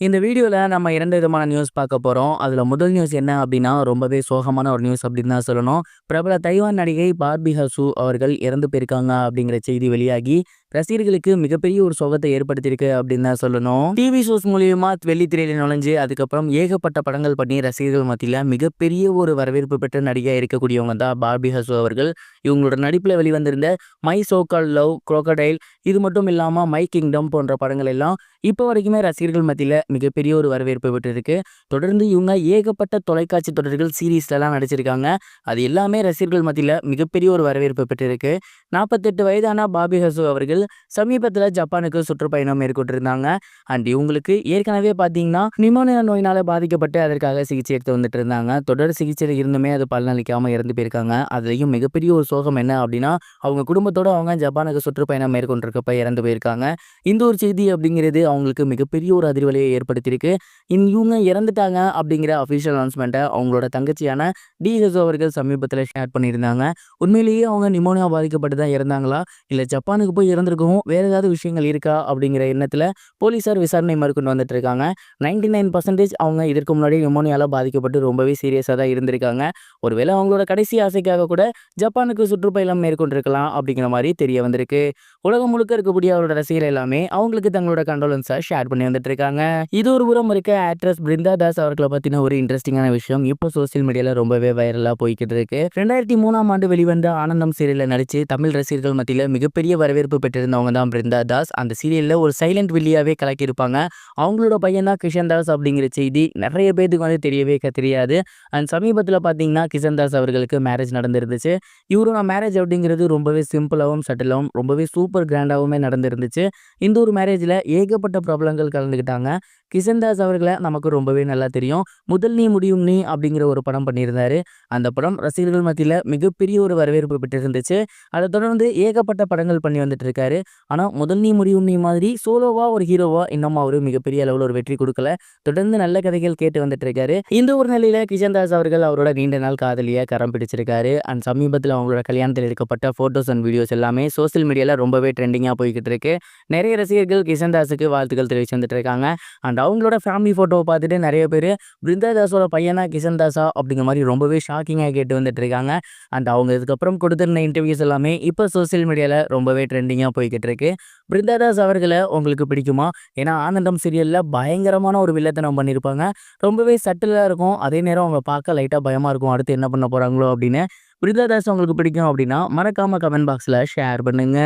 இந்த வீடியோவில் நம்ம இரண்டு விதமான நியூஸ் பார்க்க போகிறோம் அதில் முதல் நியூஸ் என்ன அப்படின்னா ரொம்பவே சோகமான ஒரு நியூஸ் அப்படின்னு தான் சொல்லணும். பிரபல தைவான் நடிகை பார்பி ஹசு அவர்கள் இறந்து போயிருக்காங்க அப்படிங்கிற செய்தி வெளியாகி ரசிகர்களுக்கு மிகப்பெரிய ஒரு சோகத்தை ஏற்படுத்தியிருக்கு அப்படின்னு தான் சொல்லணும். டிவி ஷோஸ் மூலியமா வெள்ளித்திரையில நுழைஞ்சு அதுக்கப்புறம் ஏகப்பட்ட படங்கள் பண்ணி ரசிகர்கள் மத்தியில் மிகப்பெரிய ஒரு வரவேற்பு பெற்ற நடிகையாக இருக்கக்கூடியவங்க தான் பார்பி ஹசு அவர்கள். இவங்களோட நடிப்பில் வெளிவந்திருந்த மை சோக்கால் லவ் குரோக்கடைல் இது மட்டும் இல்லாமல் மை கிங்டம் போன்ற படங்கள் எல்லாம் இப்போ வரைக்குமே ரசிகர்கள் மத்தியில் மிகப்பெரிய ஒரு வரவேற்பு பெற்றிருக்கு. தொடர்ந்து இவங்க ஏகப்பட்ட தொலைக்காட்சி தொடர்கள் சீரீஸ்லலாம் நடிச்சிருக்காங்க. அது எல்லாமே ரசிகர்கள் மத்தியில் மிகப்பெரிய ஒரு வரவேற்பு பெற்றிருக்கு. நாற்பத்தெட்டு வயதான பாபி ஹசு அவர்கள் சமீபத்தில் ஜப்பானுக்கு சுற்றுப்பயணம் மேற்கொண்டிருந்தாங்க. அண்ட் இவங்களுக்கு ஏற்கனவே பார்த்தீங்கன்னா நிமோனியா நோயினால் பாதிக்கப்பட்டு அதற்காக சிகிச்சை எடுத்து வந்துட்டு இருந்தாங்க தொடர் சிகிச்சையில் இருந்துமே அது பலனளிக்காமல் இறந்து போயிருக்காங்க. அதுலேயும் மிகப்பெரிய ஒரு சோகம் என்ன அப்படின்னா அவங்க குடும்பத்தோடு அவங்க ஜப்பானுக்கு சுற்றுப்பயணம் மேற்கொண்டிருக்கப்ப இறந்து போயிருக்காங்க. இந்த ஒரு செய்தி அப்படிங்கிறது அவங்களுக்கு மிகப்பெரிய ஒரு அதிர்வலையை ஏற்படுத்தியிருக்கு. இன் இவங்க இறந்துட்டாங்க அப்படிங்கிற அஃபிஷியல் அனௌன்ஸ்மெண்ட்டை அவங்களோட தங்கச்சியான டிஹெச் அவர்கள் சமீபத்தில் ஷேர் பண்ணியிருந்தாங்க. உண்மையிலேயே அவங்க நிமோனியா பாதிக்கப்பட்டு தான் இறந்தாங்களா? இல்லை ஜப்பானுக்கு போய் இறந்துருக்கவும் வேறு ஏதாவது விஷயங்கள் இருக்கா அப்படிங்கிற எண்ணத்தில் போலீஸார் விசாரணை மேற்கொண்டு வந்துட்டு இருக்காங்க நைன்டி நைன் பர்சன்டேஜ் அவங்க இதற்கு முன்னாடி நிமோனியால பாதிக்கப்பட்டு ரொம்பவே சீரியஸாக தான் இருந்திருக்காங்க. ஒருவேளை அவங்களோட கடைசி ஆசைக்காக கூட ஜப்பானுக்கு சுற்றுப்பயணம் மேற்கொண்டிருக்கலாம் அப்படிங்கிற மாதிரி தெரிய வந்திருக்கு. உலகம் முழுக்க இருக்கக்கூடிய அவரோட ரசிகர் எல்லாமே அவங்களுக்கு தங்களோட கண்டோலன்ஸை ஷேர் பண்ணி வந்துட்டு இருக்காங்க இது ஒரு புறம் இருக்க ஆக்ட்ரஸ் பிருந்தா தாஸ் அவர்களை பற்றின ஒரு இன்ட்ரெஸ்டிங்கான விஷயம் இப்போ சோசியல் மீடியாவில் ரொம்பவே வைரலாக போய்கிட்டு இருக்கு. ரெண்டாயிரத்தி மூணாம் ஆண்டு வெளிவந்த ஆனந்தம் சீரியலில் நடித்து தமிழ் ரசிகர்கள் மத்தியில் மிகப்பெரிய வரவேற்பு பெற்றிருந்தவங்க தான் பிருந்தா தாஸ். அந்த சீரியலில் ஒரு சைலண்ட் வில்லியாகவே கலக்கியிருப்பாங்க. அவங்களோட பையன் தான் கிஷன் தாஸ் அப்படிங்கிற செய்தி நிறைய பேருக்கு வந்து தெரியவே க- தெரியாது. அண்ட் சமீபத்தில் பார்த்தீங்கன்னா கிஷன் தாஸ் அவர்களுக்கு மேரேஜ் நடந்திருந்துச்சு. இவரோட மேரேஜ் அப்படிங்கிறது ரொம்பவே சிம்பிளாகவும் சட்டிலாகவும் ரொம்பவே சூப்பர் கிராண்டாகவுமே நடந்திருந்துச்சு. இந்த ஒரு மேரேஜில் ஏகப்பட்ட பிரபலங்கள் கலந்துக்கிட்டாங்க. கிஷன்தாஸ் அவர்களை நமக்கு ரொம்பவே நல்லா தெரியும். முதல் நீ முடியும் நீ அப்படிங்கிற ஒரு படம் பண்ணியிருந்தாரு. அந்த படம் ரசிகர்கள் மத்தியில் மிகப்பெரிய ஒரு வரவேற்பு பெற்றிருந்துச்சு. அதை தொடர்ந்து ஏகப்பட்ட படங்கள் பண்ணி வந்துட்டு இருக்காரு. ஆனால் முதல் நீ முடிவும் நீ மாதிரி சோலோவா ஒரு ஹீரோவா இன்னும் அவர் மிகப்பெரிய அளவில் ஒரு வெற்றி கொடுக்கல. தொடர்ந்து நல்ல கதைகள் கேட்டு வந்துட்டு இருக்காரு இந்த ஒரு நிலையில கிஷன்தாஸ் அவர்கள் அவரோட நீண்ட நாள் காதலியை கரம் பிடிச்சிருக்காரு. அண்ட் சமீபத்தில் அவங்களோட கல்யாணத்தில் எடுக்கப்பட்ட ஃபோட்டோஸ் அண்ட் வீடியோஸ் எல்லாமே சோஷியல் மீடியாவில் ரொம்பவே ட்ரெண்டிங்காக போய்கிட்டு இருக்கு. நிறைய ரசிகர்கள் கிஷன்தாஸுக்கு வாழ்த்துக்கள் தெரிவிச்சு வந்துட்டு இருக்காங்க அண்ட் அவங்களோட ஃபேமிலி ஃபோட்டோவை பார்த்துட்டு நிறைய பேர் பிருந்தாதாஸோட பையனா கிஷன்தாஸா அப்படிங்கிற மாதிரி ரொம்பவே ஷாக்கிங்காக கேட்டு வந்துட்டு இருக்காங்க அண்ட் அவங்க இதுக்கப்புறம் கொடுத்துருந்த இன்டர்வியூஸ் எல்லாமே இப்போ சோஷியல் மீடியாவில் ரொம்பவே ட்ரெண்டிங்காக போய்கிட்டு இருக்கு பிருந்தாதாஸ் அவர்களை உங்களுக்கு பிடிக்குமா? ஏன்னா ஆனந்தம் சீரியலில் பயங்கரமான ஒரு வில்லத்தனம் பண்ணியிருப்பாங்க. ரொம்பவே சட்டிலாக இருக்கும். அதே நேரம் அவங்க பார்க்க லைட்டாக பயமாக இருக்கும். அடுத்து என்ன பண்ண போகிறாங்களோ அப்படின்னு. பிருந்தாதாஸ் உங்களுக்கு பிடிக்கும் அப்படின்னா மறக்காமல் கமெண்ட் பாக்ஸில் ஷேர் பண்ணுங்க.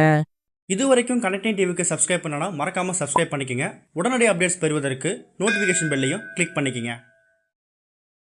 இது வரைக்கும் கனெக்டிங் டிவிக்கு சப்ஸ்கிரைப் பண்ணனா மறக்காமல் சப்ஸ்கிரைப் பண்ணிக்கங்க. உடனடி அப்டேட்ஸ் பெறுவதற்கு நோட்டிஃபிகேஷன் பெல்லையும் கிளிக் பண்ணிக்கங்க.